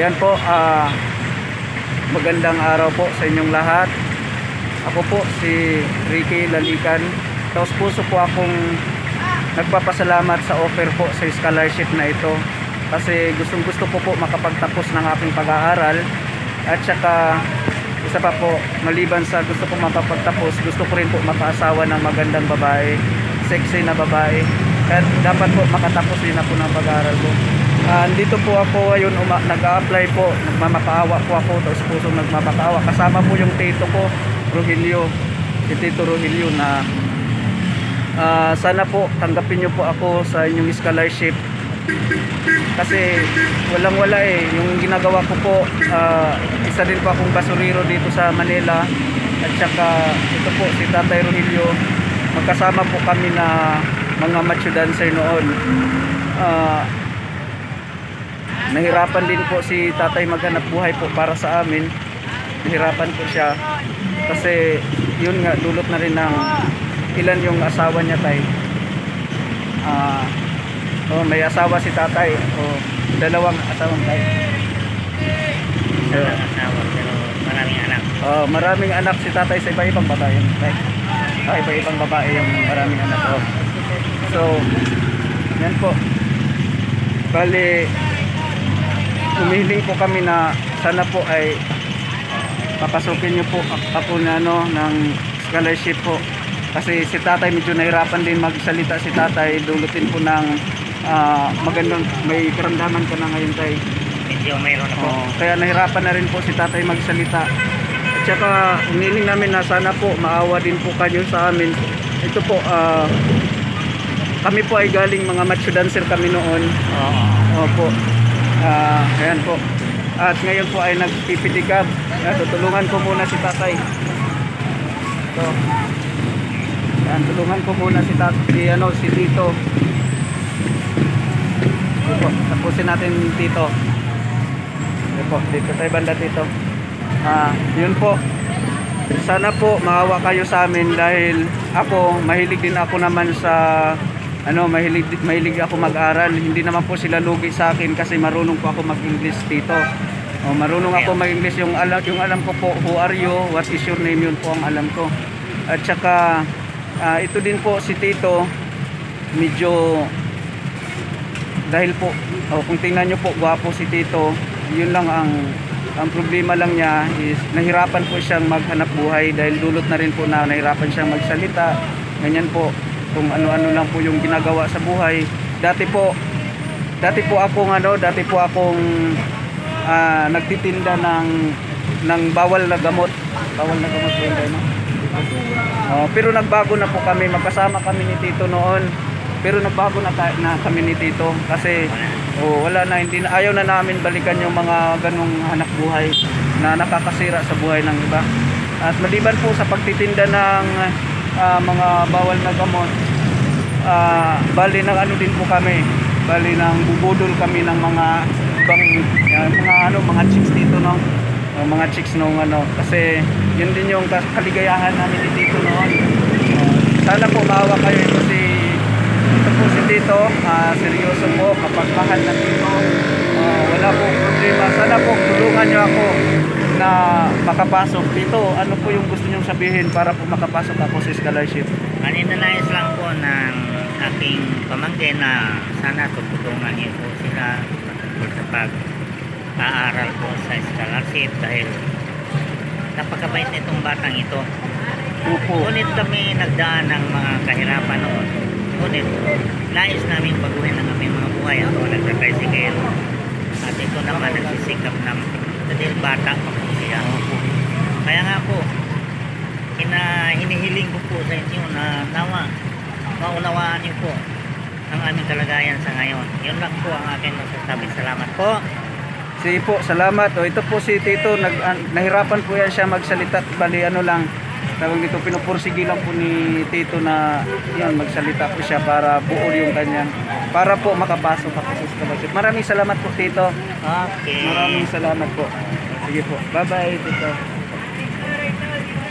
Ayan po, ah, magandang araw po sa inyong lahat. Ako po si Ricky Lalikan. Taos puso po akong nagpapasalamat sa offer po sa scholarship na ito. Kasi gustong gusto ko po makapagtapos ng aking pag-aaral. At saka isa pa po, maliban sa gusto ko mapapagtapos, gusto ko rin po makaasawa ng magandang babae, sexy na babae. At dapat po makatapos din ako ng pag-aaral ko. Ah, andito po ako ngayon, nag-a-apply po, nagmamakaawa po ako, tapos pusong nagmamakaawa. Kasama po yung tito ko, Rogelio, si Tito Rogelio na ah, sana po tanggapin niyo po ako sa inyong scholarship. Kasi walang wala eh yung ginagawa ko po ah, isa din po akong basurero dito sa Manila. At saka ito po si Tatay Rogelio. Magkasama po kami na mga macho dancer noon. Ah, nahirapan din po si Tatay maghanap buhay po para sa amin. Nahirapan po siya. Kasi yun nga dulot na rin ng ilan yung asawa niya tay. Ah oh, may asawa si tatay. Oh, dalawang asawang tay. Asawa pero maraming anak. oh, maraming anak si tatay sa iba-ibang babae tay. Sa iba-ibang babae yung maraming anak oh. so yan po. Bali humihiling po kami na sana po ay papasukin niyo po ako na ano ng scholarship po kasi si tatay medyo nahirapan din magsalita si tatay dulutin po ng ah, magandang may karamdaman ka na ngayon tay Medyo mayroon ako. oh, kaya nahirapan na rin po si tatay magsalita at saka hiniling namin na sana po maawa din po kayo sa amin ito po ah, kami po ay galing mga macho dancer kami noon Oo. Opo. Ah, ayan po. At ngayon po ay nagpipidikab. Ayan, tutulungan ko muna si tatay. Ito. Ayan, tulungan ko muna si tatay, si, ano, si Tito. Ito po, tapusin natin Tito. Ito po, dito tayo banda Tito. Ah, yun po. Sana po maawa kayo sa amin dahil ako, mahilig din ako naman sa ano, mahilig, mahilig ako mag-aral. Hindi naman po sila lugi sa akin kasi marunong po ako mag-English dito. O, marunong ako mag-English yung alam, yung alam ko po, who are you, what is your name, yun po ang alam ko. At saka, ah, ito din po si Tito, medyo, dahil po, oh, kung tingnan nyo po, gwapo si Tito, yun lang ang, ang problema lang niya is nahirapan po siyang maghanap buhay dahil dulot na rin po na nahirapan siyang magsalita. Ganyan po, kung ano-ano lang po yung ginagawa sa buhay. Dati po, dati po akong ano, dati po akong ah, nagtitinda ng ng bawal na gamot. Bawal na gamot po tayo, no? Oh, pero nagbago na po kami, magkasama kami ni Tito noon. Pero nagbago na, na kami ni Tito kasi oh, wala na hindi na, ayaw na namin balikan yung mga ganong hanap buhay na nakakasira sa buhay ng iba. At maliban po sa pagtitinda ng ah, mga bawal na gamot, ah, bali ng ano din po kami, bali ng bubudol kami ng mga ibang ah, mga ano mga chicks dito no. Ah, mga chicks nung ano kasi yun din yung kaligayahan namin ni Tito noon. Ah, sana po maawa kayo ito si ito po si Tito, ah, seryoso po kapag mahal na Tito. ah, wala po problema. Sana po tulungan niyo ako na makapasok dito. Ano po yung gusto niyong sabihin para po makapasok ako sa scholarship? Maninanayos lang po ng aking pamangkin na sana tutulungan niyo po sila patungkol sa pag-aaral po sa scholarship dahil napakabait nitong batang ito. Opo. Ngunit kami nagdaan ng mga kahirapan noon. Ngunit nais namin baguhin ang aming mga buhay. Ako nagtatricycle. At ito naman nagsisikap na dahil bata pa 2021 na tama maunawaan niyo po ang aming kalagayan sa ngayon. Yun lang po ang akin masasabi. Salamat po. Sige po salamat. O ito po si Tito. Nag, uh, nahirapan po yan siya magsalita bali ano lang. Tawag dito pinupursige lang po ni Tito na yan magsalita po siya para buo yung kanyang para po makapasok ako sa scholarship maraming salamat po Tito. Okay. Maraming salamat po. Sige po. Bye bye Tito.